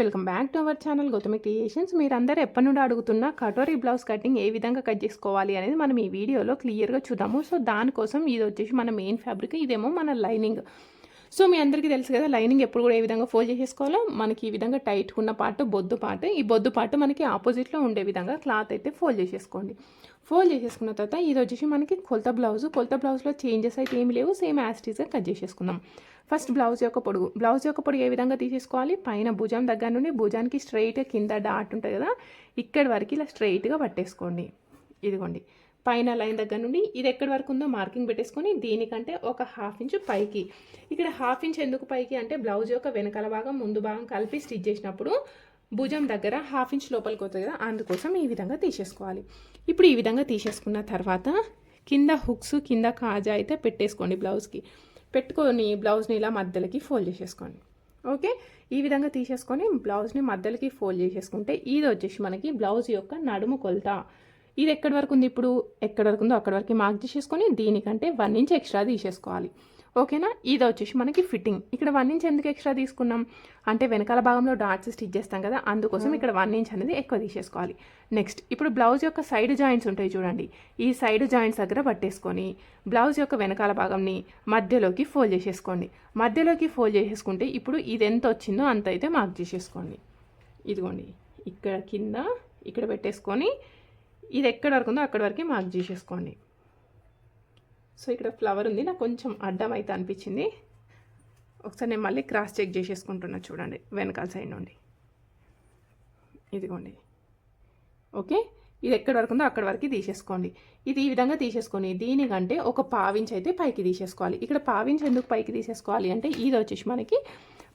Welcome back to our channel Gautami creations. మీరందరూ ఎప్పటి నుండి అడుగుతున్న కటోరీ బ్లౌజ్ కటింగ్ ఏ విధంగా కట్ చేసుకోవాలి అనేది మనం ఈ వీడియోలో క్లియర్గా చూద్దాము. సో దానికోసం ఇది వచ్చేసి మన మెయిన్ ఫ్యాబ్రిక్ ఇదేమో మన లైనింగ్. సో మీ అందరికీ తెలుసు కదా లైనింగ్ ఎప్పుడు కూడా ఏ విధంగా ఫోల్డ్ చేసేసుకోవాలో మనకి ఈ విధంగా టైట్ ఉన్న పార్ట్ బొద్దు పార్ట్. ఈ బొద్దు పార్ట్ మనకి ఆపోజిట్లో ఉండే విధంగా క్లాత్ అయితే ఫోల్డ్ చేసేసుకోండి. ఫోల్డ్ చేసేసుకున్న తర్వాత ఇది వచ్చేసి మనకి కొలత బ్లౌజ్. కొలత బ్లౌజ్లో చేంజెస్ అయితే ఏమి లేవు సేమ్ యాస్టీస్గా కట్ చేసేసుకుందాం. ఫస్ట్ బ్లౌజ్ యొక్క పొడుగు. బ్లౌజ్ యొక్క పొడుగు ఏ విధంగా తీసేసుకోవాలి? పైన భుజం దగ్గర నుండి భుజానికి స్ట్రైట్ కింద డాట్ ఉంటుంది కదా? ఇక్కడి వరకు ఇలా స్ట్రైట్గా పట్టేసుకోండి. ఇదిగోండి. పైన లైన్ దగ్గర నుండి ఇది ఎక్కడి వరకు ఉందో మార్కింగ్ పెట్టేసుకొని దీనికంటే ఒక హాఫ్ ఇంచ్ పైకి. ఇక్కడ హాఫ్ ఇంచ్ ఎందుకు పైకి అంటే బ్లౌజ్ యొక్క వెనకాల భాగం ముందు భాగం కలిపి స్టిచ్ చేసినప్పుడు భుజం దగ్గర హాఫ్ ఇంచ్ లోపలికి వస్తుంది కదా? అందుకోసం ఈ విధంగా తీసేసుకోవాలి. ఇప్పుడు ఈ విధంగా తీసేసుకున్న తర్వాత కింద హుక్స్ కింద కాజా అయితే పెట్టేసుకోండి బ్లౌజ్కి. పెట్టుకొని బ్లౌజ్ని ఇలా మధ్యలోకి ఫోల్డ్ చేసేసుకోండి. ఓకే? ఈ విధంగా తీసేసుకొని బ్లౌజ్ని మధ్యలోకి ఫోల్డ్ చేసేసుకుంటే ఇది వచ్చేసి మనకి బ్లౌజ్ యొక్క నడుము కొలత. ఇది ఎక్కడి వరకు ఉంది ఇప్పుడు? ఎక్కడి వరకు ఉందో అక్కడి వరకు మార్క్ చేసేసుకొని దీనికంటే వన్ ఇంచ్ ఎక్స్ట్రా తీసేసుకోవాలి. ఓకేనా? ఇది వచ్చేసి మనకి ఫిట్టింగ్ ఇక్కడ వన్ ఇంచ్ ఎందుకు ఎక్స్ట్రా తీసుకున్నాం? అంటే వెనకాల భాగంలో డాట్స్ స్టిచ్ చేస్తాం కదా అందుకోసం ఇక్కడ వన్ ఇంచ్ అనేది ఎక్కువ తీసేసుకోవాలి. నెక్స్ట్ ఇప్పుడు బ్లౌజ్ యొక్క సైడ్ జాయింట్స్ ఉంటాయి చూడండి. ఈ సైడ్ జాయింట్స్ దగ్గర పట్టేసుకొని బ్లౌజ్ యొక్క వెనకాల భాగంని మధ్యలోకి ఫోల్డ్ చేసేసుకోండి. మధ్యలోకి ఫోల్డ్ చేసేసుకుంటే ఇప్పుడు ఇది ఎంత వచ్చిందో అంత అయితే మార్క్ చేసేసుకోండి. ఇదిగోండి ఇక్కడ కింద ఇక్కడ పెట్టేసుకొని ఇది ఎక్కడి వరకు ఉందో అక్కడి వరకే మార్క్ చేసేసుకోండి. సో ఇక్కడ ఫ్లవర్ ఉంది. నాకు కొంచెం అడ్డం అయితే అనిపించింది. ఒకసారి నేను మళ్ళీ క్రాస్ చెక్ చేసేసుకుంటున్నా చూడండి వెనకాల సైడ్ నుండి. ఇదిగోండి. ఓకే? ఇది ఎక్కడి వరకు ఉందో అక్కడి వరకు తీసేసుకోండి. ఇది ఈ విధంగా తీసేసుకొని దీనికంటే ఒక పావించి అయితే పైకి తీసేసుకోవాలి. ఇక్కడ పావించి ఎందుకు పైకి తీసేసుకోవాలి అంటే ఇది వచ్చేసి మనకి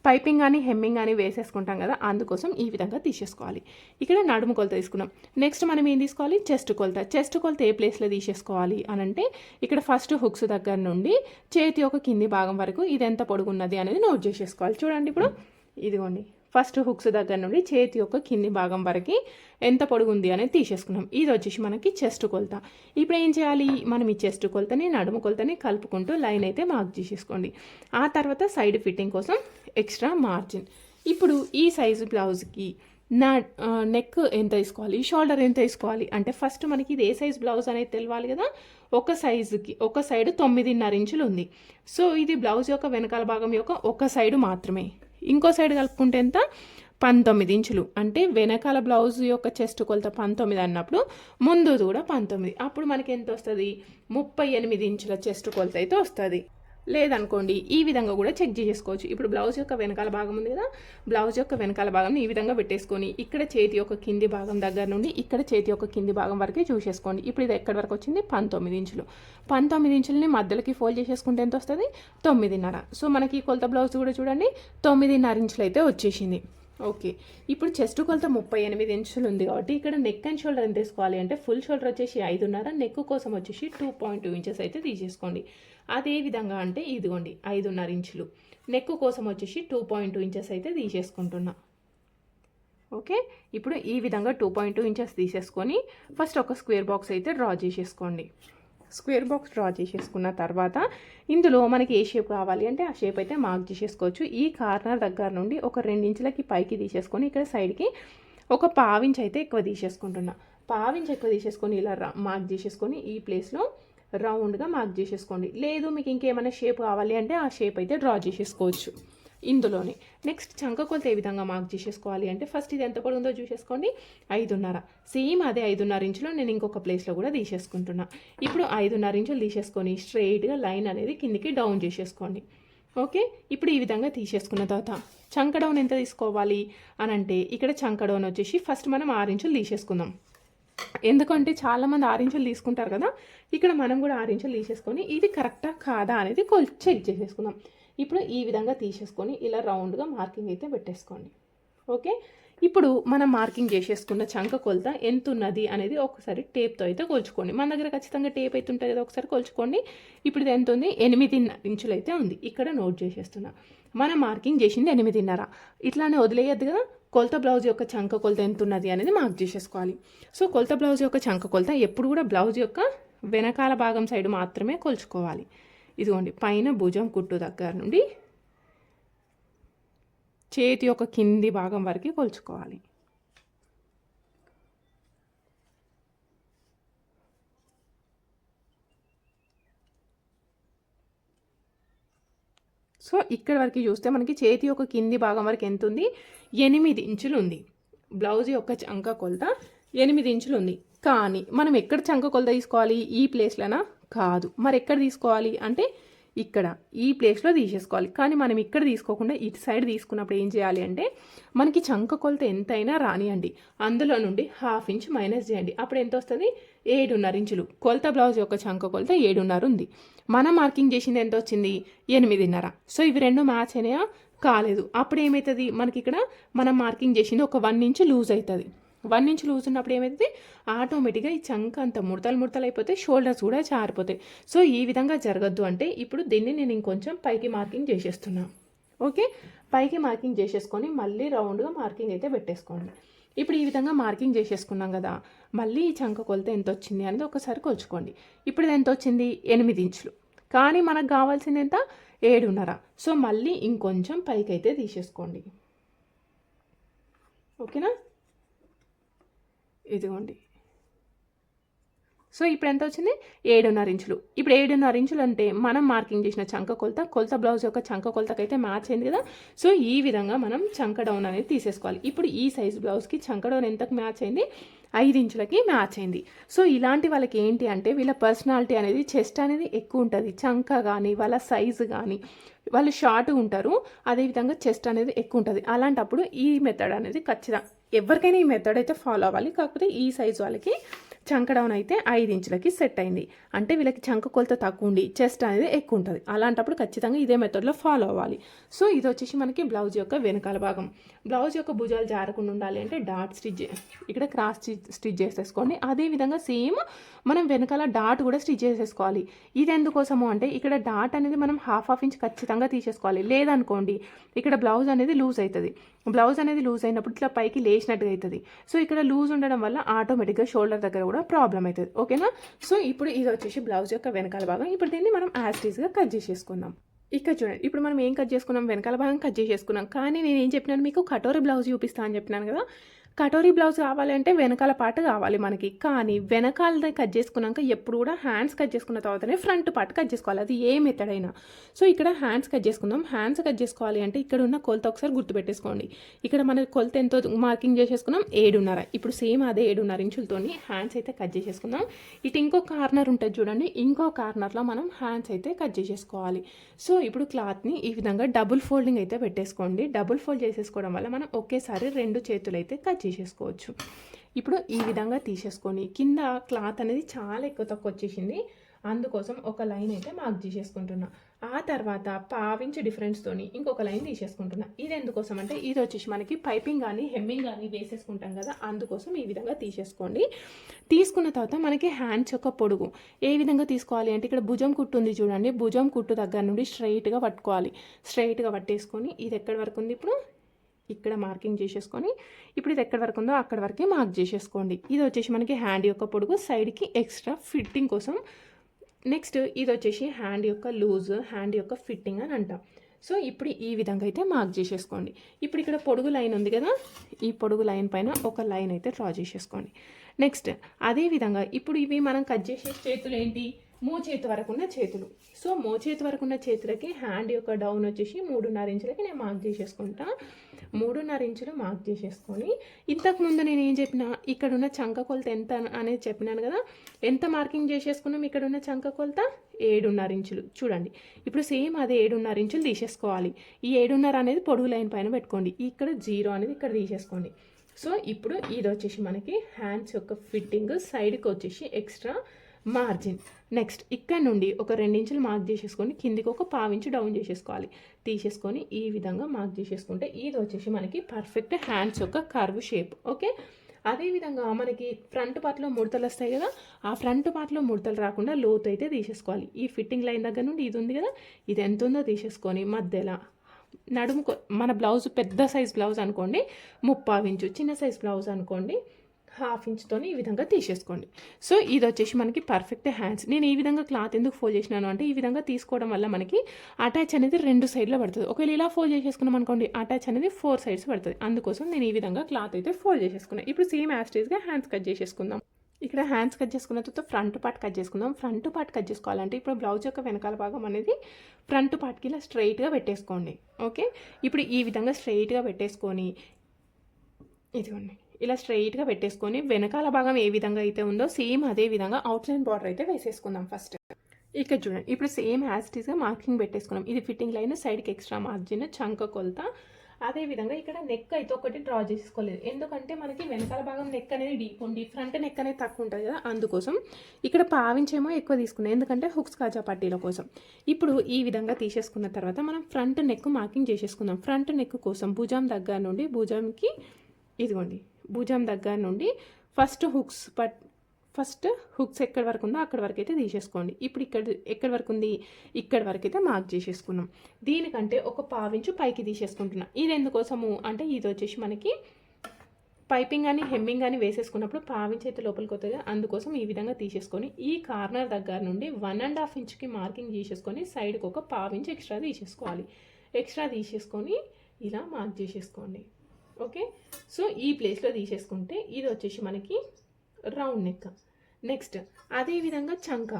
పైపింగ్ కానీ హెమ్మింగ్ కానీ వేసేసుకుంటాం కదా అందుకోసం ఈ విధంగా తీసేసుకోవాలి. ఇక్కడ నడుము కొలత తీసుకున్నాం. నెక్స్ట్ మనం ఏం తీసుకోవాలి? చెస్ట్ కొలత. చెస్ట్ కొలత ఏ ప్లేస్లో తీసేసుకోవాలి అని అంటే ఇక్కడ ఫస్ట్ హుక్స్ దగ్గర నుండి చేతి ఒక కింది భాగం వరకు ఇది ఎంత పొడుగున్నది అనేది నోట్ చేసేసుకోవాలి. చూడండి ఇప్పుడు. ఇదిగోండి. ఫస్ట్ హుక్స్ దగ్గర నుండి చేతి యొక్క కింది భాగం వరకు ఎంత పొడుగుంది అనేది తీసేసుకున్నాం. ఇది వచ్చేసి మనకి చెస్ట్ కొలత. ఇప్పుడు ఏం చేయాలి? మనం ఈ చెస్ట్ కొలతని నడుము కొలతని కలుపుకుంటూ లైన్ అయితే మార్క్ చేసేసుకోండి. ఆ తర్వాత సైడ్ ఫిట్టింగ్ కోసం ఎక్స్ట్రా మార్జిన్. ఇప్పుడు ఈ సైజు బ్లౌజ్కి నా నెక్ ఎంత తీసుకోవాలి షోల్డర్ ఎంత తీసుకోవాలి అంటే ఫస్ట్ మనకి ఇది ఏ సైజ్ బ్లౌజ్ అనేది తెలియాలి కదా? ఒక సైజుకి ఒక సైడ్ తొమ్మిదిన్నర ఇంచులు ఉంది. సో ఇది బ్లౌజ్ యొక్క వెనకాల భాగం యొక్క ఒక సైడ్ మాత్రమే. ఇంకో సైడ్ కలుపుకుంటే ఎంత? పంతొమ్మిది ఇంచులు. అంటే వెనకాల బ్లౌజ్ యొక్క చెస్ట్ కొలత పంతొమ్మిది అన్నప్పుడు ముందు కూడా పంతొమ్మిది. అప్పుడు మనకి ఎంత వస్తుంది? ముప్పై ఎనిమిది ఇంచుల చెస్ట్ కొలత అయితే వస్తుంది. లేదనుకోండి ఈ విధంగా కూడా చెక్ చేసుకోవచ్చు ఇప్పుడు బ్లౌజ్ యొక్క వెనకాల భాగం ఉంది కదా బ్లౌజ్ యొక్క వెనకాల భాగం ఈ విధంగా పెట్టేసుకొని ఇక్కడ చేతి యొక్క కింది భాగం దగ్గర నుండి ఇక్కడ చేతి యొక్క కింది భాగం వరకే చూసేసుకోండి. ఇప్పుడు ఇది ఎక్కడి వరకు వచ్చింది? పంతొమ్మిది ఇంచులు. పంతొమ్మిది ఇంచులని మధ్యలోకి ఫోల్డ్ చేసేసుకుంటే ఎంత వస్తుంది? తొమ్మిదిన్నర. సో మనకి కొలత బ్లౌజ్ కూడా చూడండి తొమ్మిదిన్నర ఇంచులు అయితే వచ్చేసింది. ఓకే. ఇప్పుడు చెస్ట్ కొలత ముప్పై ఎనిమిది ఇంచులు ఉంది కాబట్టి ఇక్కడ నెక్ అండ్ షోల్డర్ ఎంత తీసుకోవాలి అంటే ఫుల్ షోల్డర్ వచ్చేసి ఐదున్నర నెక్ కోసం వచ్చేసి టూ పాయింట్ టూ ఇంచెస్ అయితే తీసేసుకోండి. అదే విధంగా అంటే ఇదిగోండి ఐదున్నర ఇంచులు. నెక్ కోసం వచ్చేసి టూ పాయింట్ టూ ఇంచెస్ అయితే తీసేసుకుంటున్నా. ఓకే? ఇప్పుడు ఈ విధంగా టూ పాయింట్ టూ ఇంచెస్ తీసేసుకొని ఫస్ట్ ఒక స్క్వేర్ బాక్స్ అయితే డ్రా చేసేసుకోండి. స్క్వేర్ బాక్స్ డ్రా చేసేసుకున్న తర్వాత ఇందులో మనకి ఏ షేప్ కావాలి అంటే ఆ షేప్ అయితే మార్క్ చేసేసుకోవచ్చు. ఈ కార్నర్ దగ్గర నుండి ఒక ఇంచులకి పైకి తీసేసుకొని ఇక్కడ సైడ్కి ఒక పావించి అయితే ఎక్కువ తీసేసుకుంటున్నా. పావించి ఎక్కువ తీసేసుకొని ఇలా మార్క్ చేసేసుకొని ఈ ప్లేస్లో రౌండ్గా మార్క్ చేసేసుకోండి. లేదు మీకు ఇంకేమైనా షేప్ కావాలి అంటే ఆ షేప్ అయితే డ్రా చేసేసుకోవచ్చు ఇందులోనే. నెక్స్ట్ చంక కొలత ఏ విధంగా మార్క్ చేసేసుకోవాలి అంటే ఫస్ట్ ఇది ఎంత పొడుగుందో చూసేసుకోండి. ఐదున్నర. సేమ్ అదే ఐదున్నర ఇంచులో నేను ఇంకొక ప్లేస్లో కూడా తీసేసుకుంటున్నా. ఇప్పుడు ఐదున్నర ఇంచులు తీసేసుకొని స్ట్రైట్గా లైన్ అనేది కిందికి డౌన్ చేసేసుకోండి. ఓకే? ఇప్పుడు ఈ విధంగా తీసేసుకున్న తర్వాత చంక డౌన్ ఎంత తీసుకోవాలి అని అంటే ఇక్కడ చంక డౌన్ వచ్చేసి ఫస్ట్ మనం ఆరు ఇంచులు తీసేసుకుందాం. ఎందుకంటే చాలామంది ఆరు తీసుకుంటారు కదా ఇక్కడ మనం కూడా ఆరు తీసేసుకొని ఇది కరెక్టా కాదా అనేది కొల్ చెక్ చేసేసుకుందాం. ఇప్పుడు ఈ విధంగా తీసేసుకొని ఇలా రౌండ్గా మార్కింగ్ అయితే పెట్టేసుకోండి. ఓకే? ఇప్పుడు మనం మార్కింగ్ చేసేసుకున్న చంక కొలత ఎంత ఉన్నది అనేది ఒకసారి టేప్తో అయితే కొలుచుకోండి. మన దగ్గర ఖచ్చితంగా టేప్ అయితే ఉంటుంది కదా ఒకసారి కొలుచుకోండి. ఇప్పుడు ఇది ఎంత ఉంది? ఎనిమిదిన్నర ఇంచులు అయితే ఉంది. ఇక్కడ నోట్ చేసేస్తున్నా. మనం మార్కింగ్ చేసింది ఎనిమిదిన్నర. ఇట్లానే వదిలేయద్దు కదా. కొలత బ్లౌజ్ యొక్క చంక కొలత ఎంత ఉన్నది అనేది మార్క్ చేసేసుకోవాలి. సో కొలత బ్లౌజ్ యొక్క చంక కొలత ఎప్పుడు కూడా బ్లౌజ్ యొక్క వెనకాల భాగం సైడ్ మాత్రమే కొలుచుకోవాలి. ఇదిగోండి పైన భుజం కుట్టు దగ్గర నుండి చేతి యొక్క కింది భాగం వరకు కొలుచుకోవాలి. సో ఇక్కడ వరకు చూస్తే మనకి చేతి యొక్క కింది భాగం వరకు ఎంత ఉంది? ఎనిమిది ఇంచులు ఉంది. బ్లౌజ్ యొక్క చంక కొలత ఎనిమిది ఇంచులు ఉంది. కానీ మనం ఎక్కడ చంక కొలత తీసుకోవాలి? ఈ ప్లేస్లోనా కాదు. మరి ఎక్కడ తీసుకోవాలి? అంటే ఇక్కడ. ఈ ప్లేస్లో తీసేసుకోవాలి. కానీ మనం ఇక్కడ తీసుకోకుండా ఇటు సైడ్ తీసుకున్నప్పుడు ఏం చేయాలి అంటే మనకి చంక కొలత ఎంతైనా రానియండి. అందులో నుండి హాఫ్ ఇంచ్ మైనస్ చేయండి. అప్పుడు ఎంత వస్తుంది? ఏడున్నర ఇంచులు. కొలత బ్లౌజ్ యొక్క చంక కొలత ఏడున్నర ఉంది. మనం మార్కింగ్ చేసింది ఎంత వచ్చింది? ఎనిమిదిన్నర. సో ఇవి రెండు మ్యాచ్ అయినా కాలేదు. అప్పుడు ఏమవుతుంది మనకి ఇక్కడ మనం మార్కింగ్ చేసింది ఒక వన్ ఇంచ్ లూజ్ అవుతుంది వన్ ఇంచ్ లూజ్ ఉన్నప్పుడు ఏమవుతుంది ఆటోమేటిక్గా ఈ చంక అంత ముడతలు ముడతలు అయిపోతే షోల్డర్స్ కూడా చారిపోతాయి సో ఈ విధంగా జరగద్దు అంటే ఇప్పుడు దీన్ని నేను ఇంకొంచెం పైకి మార్కింగ్ చేసేస్తున్నాను ఓకే? పైకి మార్కింగ్ చేసేసుకొని మళ్ళీ రౌండ్గా మార్కింగ్ అయితే పెట్టేసుకోండి. ఇప్పుడు ఈ విధంగా మార్కింగ్ చేసేసుకున్నాం కదా మళ్ళీ ఈ చంక కొలత ఎంత వచ్చింది అనేది ఒకసారి కొలుచుకోండి. ఇప్పుడు ఇది ఎంత వచ్చింది ఎనిమిది ఇంచులు. కానీ మనకు కావాల్సింది ఎంత? ఏడున్నర. సో మళ్ళీ ఇంకొంచెం పైకి అయితే తీసేసుకోండి. ఓకేనా? ఇదిగోండి. సో ఇప్పుడు ఎంత వచ్చింది? ఏడున్నర ఇంచులు. ఇప్పుడు ఏడున్నర ఇంచులు అంటే మనం మార్కింగ్ చేసిన చంక కొలత కొలత బ్లౌజ్ యొక్క చంక కొలతకైతే మ్యాచ్ అయింది కదా? సో ఈ విధంగా మనం చంక డౌన్ అనేది తీసేసుకోవాలి. ఇప్పుడు ఈ సైజ్ బ్లౌజ్కి చంక డౌన్ ఎంతకు మ్యాచ్ అయింది? ఐదు ఇంచులకి మ్యాచ్ అయింది. సో ఇలాంటి వాళ్ళకి ఏంటి అంటే వీళ్ళ పర్సనాలిటీ అనేది చెస్ట్ అనేది ఎక్కువ ఉంటుంది. చంక కానీ వాళ్ళ సైజు కానీ వాళ్ళు షార్ట్ ఉంటారు. అదేవిధంగా చెస్ట్ అనేది ఎక్కువ ఉంటుంది. అలాంటప్పుడు ఈ మెథడ్ అనేది ఖచ్చితంగా ఎవరికైనా ఈ మెథడ్ అయితే ఫాలో అవ్వాలి. కాకపోతే ఈ సైజు వాళ్ళకి చంక డౌన్ అయితే ఐదు ఇంచులకి సెట్ అయింది. అంటే వీళ్ళకి చంక కొలత తక్కువ ఉండి చెస్ట్ అనేది ఎక్కువ ఉంటుంది. అలాంటప్పుడు ఖచ్చితంగా ఇదే మెథడ్లో ఫాలో అవ్వాలి. సో ఇది వచ్చేసి మనకి బ్లౌజ్ యొక్క వెనకాల భాగం. బ్లౌజ్ యొక్క భుజాలు జారకుండా ఉండాలి అంటే డాట్ స్టిచ్ ఇక్కడ క్రాస్ స్టిచ్ స్టిచ్ చేసేసుకోండి. అదేవిధంగా సేమ్ మనం వెనకాల డాట్ కూడా స్టిచ్ చేసేసుకోవాలి. ఇది ఎందుకోసము అంటే ఇక్కడ డాట్ అనేది మనం హాఫ్ హాఫ్ ఇంచ్ ఖచ్చితంగా తీసేసుకోవాలి. లేదనుకోండి ఇక్కడ బ్లౌజ్ అనేది లూజ్ అవుతుంది బ్లౌజ్ అనేది లూజ్ అయినప్పుడు ఇట్లా పైకి లేచినట్టుగా అవుతుంది సో ఇక్కడ లూజ్ ఉండడం వల్ల ఆటోమేటిక్గా షోల్డర్ దగ్గర కూడా ప్రాబ్లం అవుతుంది. ఓకేనా సో ఇప్పుడు ఇది వచ్చేసి బ్లౌజ్ యొక్క వెనకాల భాగం. ఇప్పుడు దీన్ని మనం యాస్టీస్గా కట్ చేసేసుకుందాం. ఇక్కడ చూడండి ఇప్పుడు మనం ఏం కట్ చేసుకున్నాం? వెనకాల భాగం కట్ చేసేసుకున్నాం. కానీ నేను ఏం చెప్పినాను? మీకు కటోరీ బ్లౌజ్ చూపిస్తా అని చెప్పినాను కదా. కటోరీ బ్లౌజ్ కావాలంటే వెనకాల పార్ట్ కావాలి మనకి. కానీ వెనకాలది కట్ చేసుకున్నాక ఎప్పుడు కూడా హ్యాండ్స్ కట్ చేసుకున్న తర్వాతనే ఫ్రంట్ పార్ట్ కట్ చేసుకోవాలి. అది ఏ మెథడ్ అయినా. సో ఇక్కడ హ్యాండ్స్ కట్ చేసుకుందాం. హ్యాండ్స్ కట్ చేసుకోవాలి అంటే ఇక్కడ ఉన్న కొలత ఒకసారి గుర్తుపెట్టేసుకోండి. ఇక్కడ మన కొలత ఎంతో మార్కింగ్ చేసేసుకున్నాం. ఏడున్నర. ఇప్పుడు సేమ్ అదే ఏడున్నర ఇంచులతోని హ్యాండ్స్ అయితే కట్ చేసేసుకుందాం. ఇటు ఇంకో కార్నర్ ఉంటుంది చూడండి. ఇంకో కార్నర్లో మనం హ్యాండ్స్ అయితే కట్ చేసేసుకోవాలి. సో ఇప్పుడు క్లాత్ని ఈ విధంగా డబుల్ ఫోల్డింగ్ అయితే పెట్టేసుకోండి. డబుల్ ఫోల్డ్ చేసేసుకోవడం వల్ల మనం ఒకేసారి రెండు చేతులు అయితే కట్ చేసేసుకోవచ్చు ఇప్పుడు ఈ విధంగా తీసేసుకొని కింద క్లాత్ అనేది చాలా ఎక్కువ తక్కువ వచ్చేసింది. అందుకోసం ఒక లైన్ అయితే మార్క్ చేసేసుకుంటున్నా. ఆ తర్వాత పావించి డిఫరెన్స్తోని ఇంకొక లైన్ తీసేసుకుంటున్నా. ఇది ఎందుకోసం అంటే ఇది వచ్చేసి మనకి పైపింగ్ కానీ హెమ్మింగ్ కానీ వేసేసుకుంటాం కదా అందుకోసం ఈ విధంగా తీసేసుకోండి. తీసుకున్న తర్వాత మనకి హ్యాండ్స్ యొక్క పొడుగు. ఏ విధంగా తీసుకోవాలి అంటే ఇక్కడ భుజం కుట్టు ఉంది చూడండి. భుజం కుట్టు దగ్గర నుండి స్ట్రైట్గా పట్టుకోవాలి. స్ట్రైట్గా పట్టేసుకొని ఇది ఎక్కడి వరకు ఉంది ఇప్పుడు? ఇక్కడ మార్కింగ్ చేసేసుకొని ఇప్పుడు ఇది ఎక్కడి వరకు ఉందో అక్కడ వరకే మార్క్ చేసేసుకోండి. ఇది వచ్చేసి మనకి హ్యాండ్ యొక్క పొడుగు సైడ్కి ఎక్స్ట్రా ఫిట్టింగ్ కోసం. నెక్స్ట్ ఇది వచ్చేసి హ్యాండ్ యొక్క లూజ్ హ్యాండ్ యొక్క ఫిట్టింగ్ అని అంటాం. సో ఇప్పుడు ఈ విధంగా అయితే మార్క్ చేసేసుకోండి. ఇప్పుడు ఇక్కడ పొడుగు లైన్ ఉంది కదా ఈ పొడుగు లైన్ పైన ఒక లైన్ అయితే డ్రా చేసేసుకోండి. నెక్స్ట్ అదే విధంగా ఇప్పుడు ఇవి మనం కట్ చేసే చేతులు ఏంటి? మోచేతి వరకు ఉన్న చేతులు. సో మోచేతి వరకు ఉన్న చేతులకి హ్యాండ్ యొక్క డౌన్ వచ్చేసి మూడున్నర ఇంచులకి నేను మార్క్ చేసేసుకుంటా. మూడున్నర ఇంచులు మార్క్ చేసేసుకొని ఇంతకుముందు నేను ఏం చెప్పిన ఇక్కడ ఉన్న చంక కొలత ఎంత అనేది చెప్పినాను కదా ఎంత మార్కింగ్ చేసేసుకున్నాం ఇక్కడ ఉన్న చంక కొలత? ఏడున్నర ఇంచులు. చూడండి ఇప్పుడు సేమ్ అదే ఏడున్నర ఇంచులు తీసేసుకోవాలి. ఈ ఏడున్నర అనేది పొడుగు లైన్ పైన పెట్టుకోండి. ఇక్కడ జీరో అనేది ఇక్కడ తీసేసుకోండి. సో ఇప్పుడు ఇది వచ్చేసి మనకి హ్యాండ్స్ యొక్క ఫిట్టింగ్ సైడ్కి వచ్చేసి ఎక్స్ట్రా మార్జిన్ నెక్స్ట్ ఇక్కడ నుండి ఒక రెండించులు మార్క్ చేసేసుకొని కిందికి ఒక పావించి డౌన్ చేసేసుకోవాలి. తీసేసుకొని ఈ విధంగా మార్క్ చేసేసుకుంటే ఇది వచ్చేసి మనకి పర్ఫెక్ట్ హ్యాండ్స్ యొక్క కర్వ్ షేప్ ఓకే అదేవిధంగా మనకి ఫ్రంట్ పార్ట్లో ముడతలు వస్తాయి కదా ఆ ఫ్రంట్ పార్ట్లో ముడతలు రాకుండా లోతు అయితే తీసేసుకోవాలి. ఈ ఫిట్టింగ్ లైన్ దగ్గర నుండి ఇది ఉంది కదా ఇది ఎంత ఉందో తీసేసుకొని మధ్యలో నడుము మన బ్లౌజ్ పెద్ద సైజ్ బ్లౌజ్ అనుకోండి ముప్పావించు చిన్న సైజ్ బ్లౌజ్ అనుకోండి హాఫ్ ఇంచ్తోని ఈ విధంగా తీసేసుకోండి. సో ఇది వచ్చేసి మనకి పర్ఫెక్ట్ హ్యాండ్స్ నేను ఈ విధంగా క్లాత్ ఎందుకు ఫోల్డ్ చేసినాను అంటే ఈ విధంగా తీసుకోవడం వల్ల మనకి అటాచ్ అనేది రెండు సైడ్లో పడుతుంది. ఒకవేళ ఇలా ఫోల్డ్ చేసేసుకున్నాం అనుకోండి అటాచ్ అనేది ఫోర్ సైడ్స్ పడుతుంది. అందుకోసం నేను ఈ విధంగా క్లాత్ అయితే ఫోల్డ్ చేసేసుకున్నాను ఇప్పుడు సేమ్ యాస్టేజ్గా హ్యాండ్స్ కట్ చేసేసుకుందాం. ఇక్కడ హ్యాండ్స్ కట్ చేసుకున్న తర్వాత ఫ్రంట్ పార్ట్ కట్ చేసుకుందాం. ఫ్రంట్ పార్ట్ కట్ చేసుకోవాలంటే ఇప్పుడు బ్లౌజ్ యొక్క వెనకాల భాగం అనేది ఫ్రంట్ పార్ట్కి ఇలా స్ట్రైట్గా పెట్టేసుకోండి. ఓకే ఇప్పుడు ఈ విధంగా స్ట్రైట్గా పెట్టేసుకొని ఇదిగోండి. ఇలా స్ట్రైట్గా పెట్టేసుకొని వెనకాల భాగం ఏ విధంగా అయితే ఉందో సేమ్ అదే విధంగా అవుట్లైన్ బార్డర్ అయితే వేసేసుకుందాం ఫస్ట్ ఇక్కడ చూడండి ఇప్పుడు సేమ్ యాస్టీస్గా మార్కింగ్ పెట్టేసుకున్నాం. ఇది ఫిట్టింగ్ లైన్ సైడ్కి ఎక్స్ట్రా మార్జిన్ చంక కొలత. అదే విధంగా ఇక్కడ నెక్ అయితే ఒకటి డ్రా చేసుకోలేదు. ఎందుకంటే మనకి వెనకాల భాగం నెక్ అనేది డీప్ ఉంది ఫ్రంట్ నెక్ అనేది తక్కువ ఉంటుంది కదా అందుకోసం ఇక్కడ పావించేమో ఎక్కువ తీసుకున్నాం. ఎందుకంటే హుక్స్ కాజా పట్టీల కోసం. ఇప్పుడు ఈ విధంగా తీసేసుకున్న తర్వాత మనం ఫ్రంట్ నెక్ మార్కింగ్ చేసేసుకుందాం. ఫ్రంట్ నెక్ కోసం భుజం దగ్గర నుండి భుజంకి ఇదిగోండి భుజం దగ్గర నుండి ఫస్ట్ హుక్స్ పట్ ఫస్ట్ హుక్స్ ఎక్కడి వరకు ఉందో అక్కడి వరకు అయితే తీసేసుకోండి. ఇప్పుడు ఇక్కడ ఎక్కడి వరకు ఉంది? ఇక్కడి వరకు అయితే మార్క్ చేసేసుకున్నాం. దీనికంటే ఒక పావించు పైకి తీసేసుకుంటున్నాం. ఇది ఎందుకోసము? అంటే ఇది వచ్చేసి మనకి పైపింగ్ కానీ హెమ్మింగ్ కానీ వేసేసుకున్నప్పుడు పావించి అయితే లోపలికి వస్తుంది అందుకోసం ఈ విధంగా తీసేసుకొని ఈ కార్నర్ దగ్గర నుండి వన్ అండ్ హాఫ్ ఇంచ్కి మార్కింగ్ తీసేసుకొని సైడ్కి ఒక పావించి ఎక్స్ట్రా తీసేసుకోవాలి. ఎక్స్ట్రా తీసేసుకొని ఇలా మార్క్ చేసేసుకోండి. ఓకే? సో ఈ ప్లేస్లో తీసేసుకుంటే ఇది వచ్చేసి మనకి రౌండ్ నెక్ నెక్స్ట్ అదేవిధంగా చంక.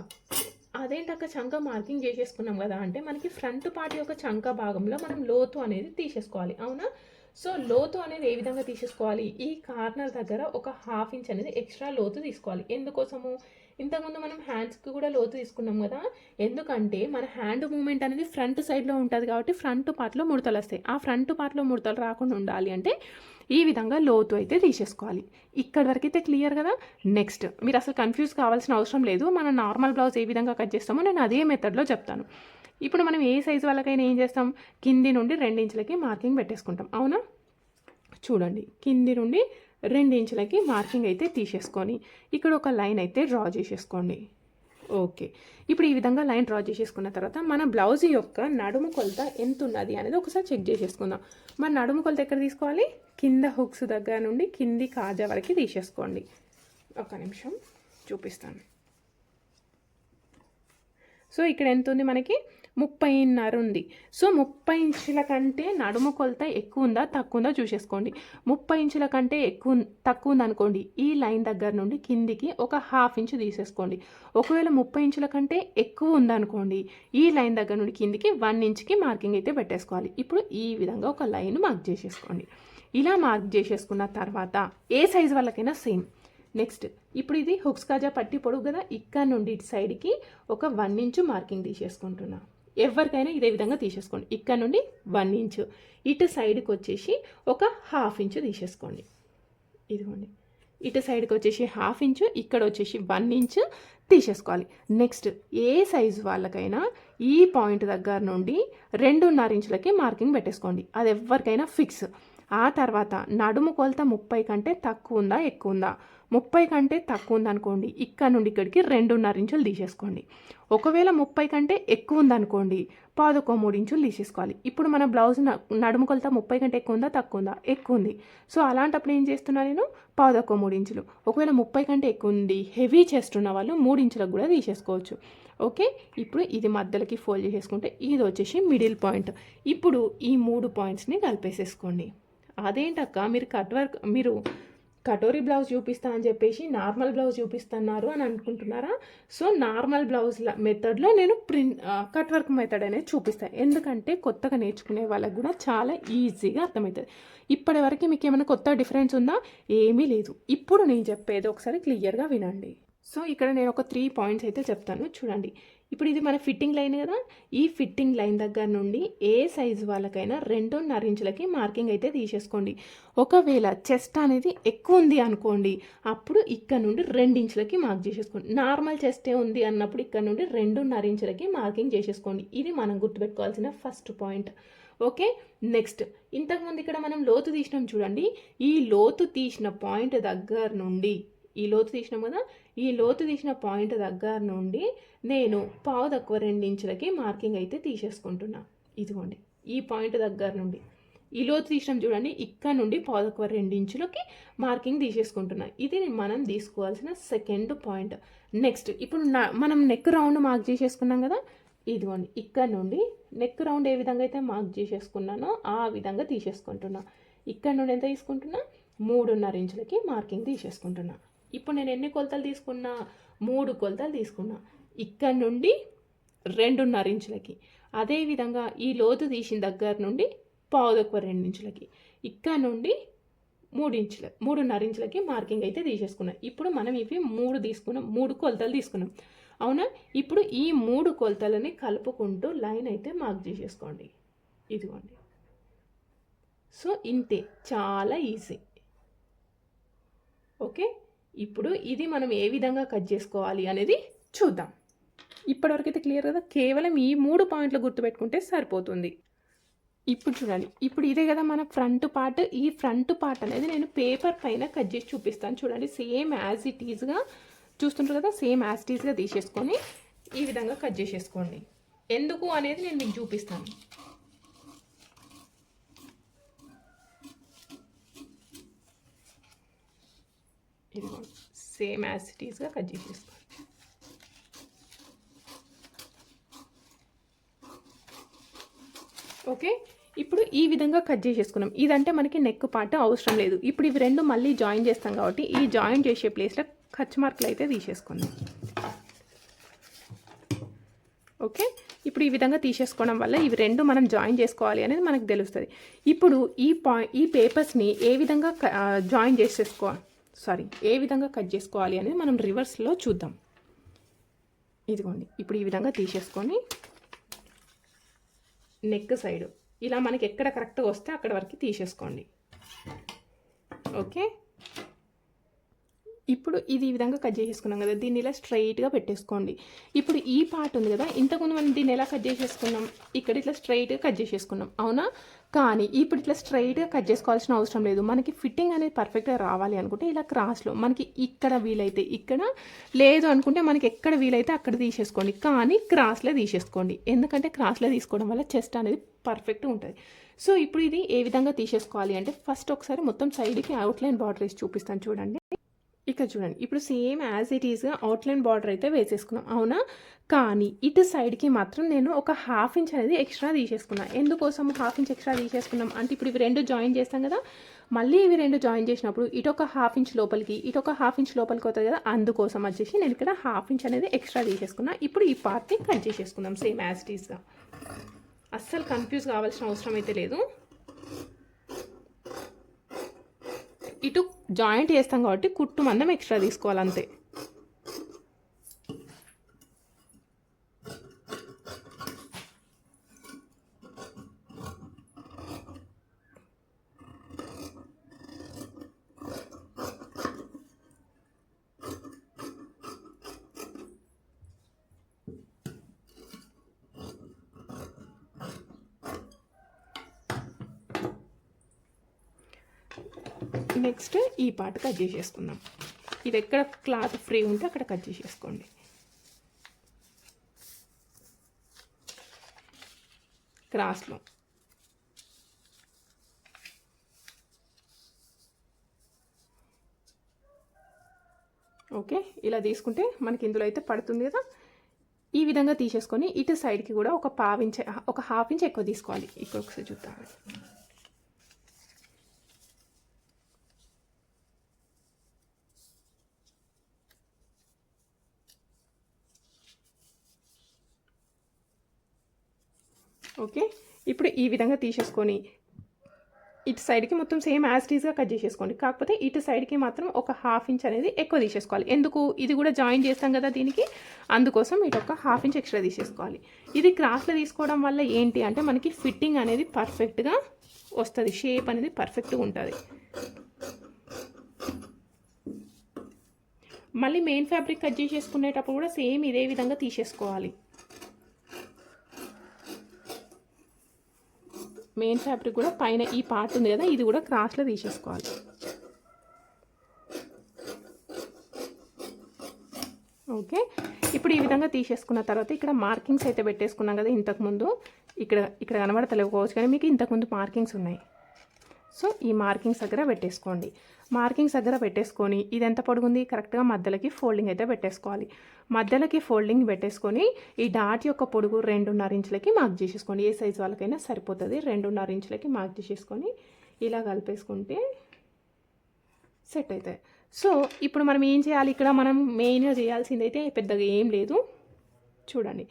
అదేంటక్క చంక మార్కింగ్ చేసేసుకున్నాం కదా అంటే మనకి ఫ్రంట్ పార్ట్ యొక్క చంక భాగంలో మనం లోతు అనేది తీసేసుకోవాలి అవునా? సో లోతు అనేది ఏ విధంగా తీసేసుకోవాలి? ఈ కార్నర్ దగ్గర ఒక హాఫ్ ఇంచ్ అనేది ఎక్స్ట్రా లోతు తీసుకోవాలి. ఎందుకోసము? ఇంతకుముందు మనం హ్యాండ్స్కి కూడా లోతు తీసుకున్నాం కదా. ఎందుకంటే మన హ్యాండ్ మూమెంట్ అనేది ఫ్రంట్ సైడ్లో ఉంటుంది కాబట్టి ఫ్రంట్ పార్ట్లో ముడతలు వస్తాయి. ఆ ఫ్రంట్ పార్ట్లో ముడతలు రాకుండా ఉండాలి అంటే ఈ విధంగా లోతు అయితే తీసేసుకోవాలి. ఇక్కడ వరకు అయితే క్లియర్ కదా? నెక్స్ట్ మీరు అసలు కన్ఫ్యూజ్ కావాల్సిన అవసరం లేదు. మన నార్మల్ బ్లౌజ్ ఏ విధంగా కట్ చేస్తామో నేను అదే మెథడ్లో చెప్తాను. ఇప్పుడు మనం ఏ సైజు వాళ్ళకైనా ఏం చేస్తాం? కింది నుండి రెండించులకి మార్కింగ్ పెట్టేసుకుంటాం. అవునా? చూడండి. కింది నుండి ఇంచులకి మార్కింగ్ అయితే తీసేసుకొని ఇక్కడ ఒక లైన్ అయితే డ్రా చేసేసుకోండి. ఓకే. ఇప్పుడు ఈ విధంగా లైన్ డ్రా చేసేసుకున్న తర్వాత మన బ్లౌజ్ యొక్క నడుము కొలత ఎంత ఉన్నది అనేది ఒకసారి చెక్ చేసేసుకుందాం. మన నడుము కొలత ఎక్కడ తీసుకోవాలి? కింద హుక్స్ దగ్గర నుండి కింది కాజా వరకు తీసేసుకోండి. ఒక నిమిషం చూపిస్తాను. సో ఇక్కడ ఎంత ఉంది మనకి? ముప్పైన్నర ఉంది. సో ముప్పై ఇంచుల కంటే నడుము కొలత ఎక్కువ ఉందా తక్కువ ఉందా చూసేసుకోండి. ముప్పై ఇంచుల కంటే ఎక్కువ తక్కువ ఉందనుకోండి ఈ లైన్ దగ్గర నుండి కిందికి ఒక హాఫ్ ఇంచు తీసేసుకోండి. ఒకవేళ ముప్పై ఇంచుల కంటే ఎక్కువ ఉందనుకోండి ఈ లైన్ దగ్గర నుండి కిందికి వన్ ఇంచ్కి మార్కింగ్ అయితే పెట్టేసుకోవాలి. ఇప్పుడు ఈ విధంగా ఒక లైన్ మార్క్ చేసేసుకోండి. ఇలా మార్క్ చేసేసుకున్న తర్వాత ఏ సైజ్ వాళ్ళకైనా సేమ్. నెక్స్ట్ ఇప్పుడు ఇది హుక్స్ కాజా పట్టి పొడుగు కదా ఇక్కడ నుండి ఇటు సైడ్కి ఒక వన్ ఇంచు మార్కింగ్ తీసేసుకుంటున్నాను ఎవరికైనా ఇదే విధంగా తీసేసుకోండి. ఇక్కడ నుండి వన్ ఇంచు ఇటు సైడ్కి వచ్చేసి ఒక హాఫ్ ఇంచు తీసేసుకోండి. ఇదిగోండి. ఇటు సైడ్కి వచ్చేసి హాఫ్ ఇంచు ఇక్కడ వచ్చేసి వన్ ఇంచు తీసేసుకోవాలి. నెక్స్ట్ ఏ సైజు వాళ్ళకైనా ఈ పాయింట్ దగ్గర నుండి రెండున్నర ఇంచులకి మార్కింగ్ పెట్టేసుకోండి. అది ఎవరికైనా ఫిక్స్ ఆ తర్వాత నడుము కొలత ముప్పై కంటే తక్కువ ఉందా ఎక్కువ ఉందా? ముప్పై కంటే తక్కువ ఉందనుకోండి ఇక్కడ నుండి ఇక్కడికి రెండున్నర ఇంచులు తీసేసుకోండి. ఒకవేళ ముప్పై కంటే ఎక్కువ ఉందనుకోండి పాదొక మూడు ఇంచులు తీసేసుకోవాలి. ఇప్పుడు మన బ్లౌజ్ నడుము కొలత ముప్పై కంటే ఎక్కువ ఉందా తక్కువ ఉందా? ఎక్కువ ఉంది. సో అలాంటప్పుడు ఏం చేస్తున్నా నేను పాదొక మూడు ఇంచులు. ఒకవేళ ముప్పై కంటే ఎక్కువ ఉంది హెవీ చెస్ట్ ఉన్న వాళ్ళు మూడు ఇంచులకు కూడా తీసేసుకోవచ్చు. ఓకే? ఇప్పుడు ఇది మధ్యలోకి ఫోల్డ్ చేసేసుకుంటే ఇది వచ్చేసి మిడిల్ పాయింట్. ఇప్పుడు ఈ మూడు పాయింట్స్ని కలిపేసేసుకోండి. అదేంటక్క? మీరు కట్ వర్క్ మీరు కటోరీ బ్లౌజ్ చూపిస్తా అని చెప్పేసి నార్మల్ బ్లౌజ్ చూపిస్తున్నారు అని అనుకుంటున్నారా? సో నార్మల్ బ్లౌజ్ మెథడ్లో నేను ప్రింట్ కట్ వర్క్ మెథడ్ అనేది చూపిస్తాను ఎందుకంటే కొత్తగా నేర్చుకునే వాళ్ళకి కూడా చాలా ఈజీగా అర్థమవుతుంది. ఇప్పటి వరకు మీకు ఏమైనా కొత్త డిఫరెన్స్ ఉందా? ఏమీ లేదు. ఇప్పుడు నేను చెప్పేది ఒకసారి క్లియర్గా వినండి. సో ఇక్కడ నేను ఒక త్రీ పాయింట్స్ అయితే చెప్తాను. చూడండి. ఇప్పుడు ఇది మన ఫిట్టింగ్ లైన్ కదా. ఈ ఫిట్టింగ్ లైన్ దగ్గర నుండి ఏ సైజు వాళ్ళకైనా రెండున్నర ఇంచులకి మార్కింగ్ అయితే తీసేసుకోండి. ఒకవేళ చెస్ట్ అనేది ఎక్కువ ఉంది అనుకోండి అప్పుడు ఇక్కడ నుండి రెండించులకి మార్క్ చేసేసుకోండి. నార్మల్ చెస్టే ఉంది అన్నప్పుడు ఇక్కడ నుండి రెండున్నర ఇంచులకి మార్కింగ్ చేసేసుకోండి. ఇది మనం గుర్తుపెట్టుకోవాల్సిన ఫస్ట్ పాయింట్ ఓకే నెక్స్ట్ ఇంతకుముందు ఇక్కడ మనం లోతు తీసినాం చూడండి. ఈ లోతు తీసిన పాయింట్ దగ్గర నుండి ఈ లోతు తీసినాం కదా ఈ లోతు తీసిన పాయింట్ దగ్గర నుండి నేను పావు తక్కువ ఇంచులకి మార్కింగ్ అయితే తీసేసుకుంటున్నా. ఇదిగోండి ఈ పాయింట్ దగ్గర నుండి. ఈ లోతు తీసినాం చూడండి ఇక్కడ నుండి పాదొక రెండు ఇంచులకి మార్కింగ్ తీసేసుకుంటున్నా. ఇది మనం తీసుకోవాల్సిన సెకండ్ పాయింట్. నెక్స్ట్ ఇప్పుడు నా- మనం నెక్ రౌండ్ మార్క్ చేసేసుకున్నాం కదా? ఇదిగోండి ఇక్కడ నుండి నెక్ రౌండ్ ఏ విధంగా అయితే మార్క్ చేసేసుకున్నానో ఆ విధంగా తీసేసుకుంటున్నా. ఇక్కడ నుండి ఎంత తీసుకుంటున్నా? మూడున్నర ఇంచులకి మార్కింగ్ తీసేసుకుంటున్నా. ఇప్పుడు నేను ఎన్ని కొలతలు తీసుకున్నా? మూడు కొలతలు తీసుకున్నా. ఇక్కడ నుండి రెండున్నర ఇంచులకి. అదేవిధంగా ఈ లోతు తీసిన దగ్గర నుండి పావుదొక్క రెండు ఇంచులకి. ఇక్కడ నుండి మూడు ఇంచుల మూడున్నర ఇంచులకి మార్కింగ్ అయితే తీసేసుకున్నాం. ఇప్పుడు మనం ఇవి మూడు తీసుకున్నాం మూడు కొలతలు తీసుకున్నాం. అవునా? ఇప్పుడు ఈ మూడు కొలతలని కలుపుకుంటూ లైన్ అయితే మార్క్ చేసేసుకోండి. ఇదిగోండి. సో ఇంతే. చాలా ఈజీ. ఓకే? ఇప్పుడు ఇది మనం ఏ విధంగా కట్ చేసుకోవాలి అనేది చూద్దాం. ఇప్పటివరకు అయితే క్లియర్ కదా? కేవలం ఈ మూడు పాయింట్లు గుర్తుపెట్టుకుంటే సరిపోతుంది. ఇప్పుడు చూడండి. ఇప్పుడు ఇదే కదా మన ఫ్రంట్ పార్ట్ ఈ ఫ్రంట్ పార్ట్ అనేది నేను పేపర్ పైన కట్ చేసి చూపిస్తాను. చూడండి సేమ్ యాజ్ ఇట్ ఈజ్గా చూస్తుంటారు కదా? సేమ్ యాజ్ ఇట్ ఈజ్గా తీసేసుకొని ఈ విధంగా కట్ చేసేసుకోండి. ఎందుకు అనేది నేను మీకు చూపిస్తాను. సేమ్ యాజ్ ఇట్ ఈస్గా కట్ చేసేసుకోండి ఓకే ఇప్పుడు ఈ విధంగా కట్ చేసేసుకున్నాం. ఇదంటే మనకి నెక్ పార్ట్ అవసరం లేదు. ఇప్పుడు ఇవి రెండు మళ్ళీ జాయిన్ చేస్తాం కాబట్టి ఈ జాయిన్ చేసే ప్లేస్లో ఖర్చు మార్కులు అయితే తీసేసుకుందాం. ఓకే ఇప్పుడు ఈ విధంగా తీసేసుకోవడం వల్ల ఇవి రెండు మనం జాయిన్ చేసుకోవాలి అనేది మనకు తెలుస్తుంది. ఇప్పుడు ఈ పాయింట్ ఈ పేపర్స్ని ఏ విధంగా జాయిన్ చేసేసుకోవాలి సారీ ఏ విధంగా కట్ చేసుకోవాలి అనేది మనం రివర్స్లో చూద్దాం. ఇదిగోండి ఇప్పుడు ఈ విధంగా తీసేసుకొని నెక్ సైడ్. ఇలా మనకి ఎక్కడ కరెక్ట్గా వస్తే అక్కడ వరకు తీసేసుకోండి. ఓకే? ఇప్పుడు ఇది ఈ విధంగా కట్ చేసేసుకున్నాం కదా దీన్ని ఇలా స్ట్రైట్గా పెట్టేసుకోండి. ఇప్పుడు ఈ పార్ట్ ఉంది కదా ఇంతకుముందు మనం దీన్ని ఎలా కట్ చేసేసుకున్నాం? ఇక్కడ ఇట్లా స్ట్రైట్గా కట్ చేసేసుకున్నాం. అవునా? కానీ ఇప్పుడు ఇట్లా స్ట్రైట్గా కట్ చేసుకోవాల్సిన అవసరం లేదు. మనకి ఫిట్టింగ్ అనేది పర్ఫెక్ట్గా రావాలి అనుకుంటే ఇలా క్రాస్లో మనకి ఇక్కడ వీలైతే ఇక్కడ లేదు అనుకుంటే మనకి ఎక్కడ వీలైతే అక్కడ తీసేసుకోండి. కానీ క్రాస్లో తీసేసుకోండి. ఎందుకంటే క్రాస్లో తీసుకోవడం వల్ల చెస్ట్ అనేది పర్ఫెక్ట్గా ఉంటుంది. సో ఇప్పుడు ఇది ఏ విధంగా తీసేసుకోవాలి అంటే ఫస్ట్ ఒకసారి మొత్తం సైడ్కి అవుట్లైన్ బార్డర్ వేసి చూపిస్తాను చూడండి. ఇక్కడ చూడండి. ఇప్పుడు సేమ్ యాజ్ ఇట్ ఈస్గా అవుట్లైన్ బార్డర్ అయితే వేసేసుకున్నాం. అవునా? కానీ ఇటు సైడ్కి మాత్రం నేను ఒక హాఫ్ ఇంచ్ అనేది ఎక్స్ట్రా తీసేసుకున్నాను ఎందుకోసం హాఫ్ ఇంచ్ ఎక్స్ట్రా తీసేసుకున్నాం? అంటే ఇప్పుడు ఇవి రెండు జాయిన్ చేస్తాం కదా. మళ్ళీ ఇవి రెండు జాయిన్ చేసినప్పుడు ఇటు ఒక హాఫ్ ఇంచ్ లోపలికి ఇటు ఒక హాఫ్ ఇంచ్ లోపలికి అవుతుంది కదా. అందుకోసం వచ్చేసి నేను ఇక్కడ హాఫ్ ఇంచ్ అనేది ఎక్స్ట్రా తీసేసుకున్నా. ఇప్పుడు ఈ పార్ట్ని కట్ చేసేసుకుందాం సేమ్ యాజ్ ఇట్ ఈస్గా అస్సలు కన్ఫ్యూజ్ కావాల్సిన అవసరం అయితే లేదు. ఇటు జాయింట్ చేస్తాం కాబట్టి కుట్టు మందం ఎక్స్ట్రా తీసుకోవాలి అంతే నెక్స్ట్ ఈ పార్ట్ కట్ చేసేసుకుందాం. ఇది ఎక్కడ క్లాత్ ఫ్రీ ఉంటే అక్కడ కట్ చేసేసుకోండి. క్రాస్లో ఓకే ఇలా తీసుకుంటే మనకి ఇందులో అయితే పడుతుంది కదా. ఈ విధంగా తీసేసుకొని ఇటు సైడ్కి కూడా ఒక పావించ ఒక హాఫ్ ఇంచ్ ఎక్కువ తీసుకోవాలి. ఇక్కడ ఒకసారి చూద్దాం. ఓకే? ఇప్పుడు ఈ విధంగా తీసేసుకొని ఇటు సైడ్కి మొత్తం సేమ్ యాజ్ టీజ్గా కట్ చేసేసుకోండి. కాకపోతే ఇటు సైడ్కి మాత్రం ఒక హాఫ్ ఇంచ్ అనేది ఎక్కువ తీసేసుకోవాలి. ఎందుకు? ఇది కూడా జాయిన్ చేస్తాం కదా దీనికి. అందుకోసం ఇటు ఒక హాఫ్ ఇంచ్ ఎక్స్ట్రా తీసేసుకోవాలి. ఇది క్రాస్లో తీసుకోవడం వల్ల ఏంటి అంటే మనకి ఫిట్టింగ్ అనేది పర్ఫెక్ట్గా వస్తుంది. షేప్ అనేది పర్ఫెక్ట్గా ఉంటుంది. మళ్ళీ మెయిన్ ఫ్యాబ్రిక్ కట్ చేసేసుకునేటప్పుడు కూడా సేమ్ ఇదే విధంగా తీసేసుకోవాలి. మెయిన్ ఫ్యాబ్రిక్ కూడా పైన ఈ పార్ట్ ఉంది కదా ఇది కూడా క్రాస్లో తీసేసుకోవాలి. ఓకే. ఇప్పుడు ఈ విధంగా తీసేసుకున్న తర్వాత ఇక్కడ మార్కింగ్స్ అయితే పెట్టేసుకున్నాం కదా ఇంతకుముందు. ఇక్కడ ఇక్కడ కనబడతలేకపోవచ్చు కానీ మీకు ఇంతకుముందు మార్కింగ్స్ ఉన్నాయి. సో ఈ మార్కింగ్స్ దగ్గర పెట్టేసుకోండి. మార్కింగ్స్ దగ్గర పెట్టేసుకొని ఇది ఎంత పొడుగుంది? కరెక్ట్గా మధ్యలోకి ఫోల్డింగ్ అయితే పెట్టేసుకోవాలి. మధ్యలోకి ఫోల్డింగ్ పెట్టేసుకొని ఈ డాట్ యొక్క పొడుగు రెండున్నర ఇంచులకి మార్క్ చేసేసుకోండి. ఏ సైజ్ వాళ్ళకైనా సరిపోతుంది. రెండున్నర ఇంచులకి మార్క్ చేసేసుకొని ఇలా కలిపేసుకుంటే సెట్ అవుతాయి సో ఇప్పుడు మనం ఏం చేయాలి? ఇక్కడ మనం మెయిన్గా చేయాల్సింది అయితే పెద్దగా ఏం లేదు. చూడండి.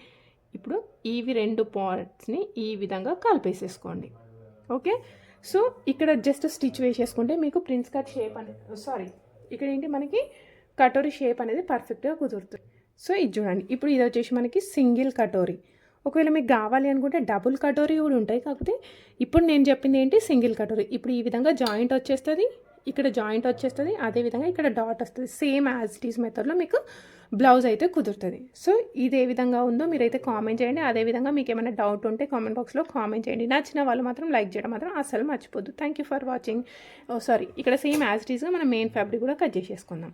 ఇప్పుడు ఇవి రెండు పార్ట్స్ని ఈ విధంగా కలిపేసేసుకోండి. ఓకే? సో ఇక్కడ జస్ట్ స్టిచ్ వేసేసుకుంటే మీకు ప్రిన్స్ కట్ షేప్ అనేది సారీ ఇక్కడ ఏంటి మనకి కటోరీ షేప్ అనేది పర్ఫెక్ట్గా కుదురుతుంది. సో ఇది చూడండి. ఇప్పుడు ఇది వచ్చేసి మనకి సింగిల్ కటోరీ. ఒకవేళ మీకు కావాలి అనుకుంటే డబుల్ కటోరీ కూడా ఉంటాయి. కాకపోతే ఇప్పుడు నేను చెప్పింది ఏంటి? సింగిల్ కటోరీ. ఇప్పుడు ఈ విధంగా జాయింట్ వచ్చేస్తుంది. ఇక్కడ జాయింట్ వచ్చేస్తుంది అదేవిధంగా ఇక్కడ డాట్ వస్తుంది. సేమ్ యాజ్ ఇట్ ఈస్ మెథడ్లో మీకు బ్లౌజ్ అయితే కుదురుతుంది. సో ఇది ఏ విధంగా ఉందో మీరైతే కామెంట్ చేయండి. అదేవిధంగా మీకు ఏమైనా డౌట్ ఉంటే కామెంట్ బాక్స్లో కామెంట్ చేయండి. నచ్చిన వాళ్ళు మాత్రం లైక్ చేయడం మాత్రం అసలు మర్చిపోద్దు. Thank you for watching sorry ఇక్కడ సేమ్ యాజ్ ఇట్ ఈస్గా మనం మెయిన్ ఫ్యాబ్రిక్ కూడా కట్ చేసేసుకుందాం.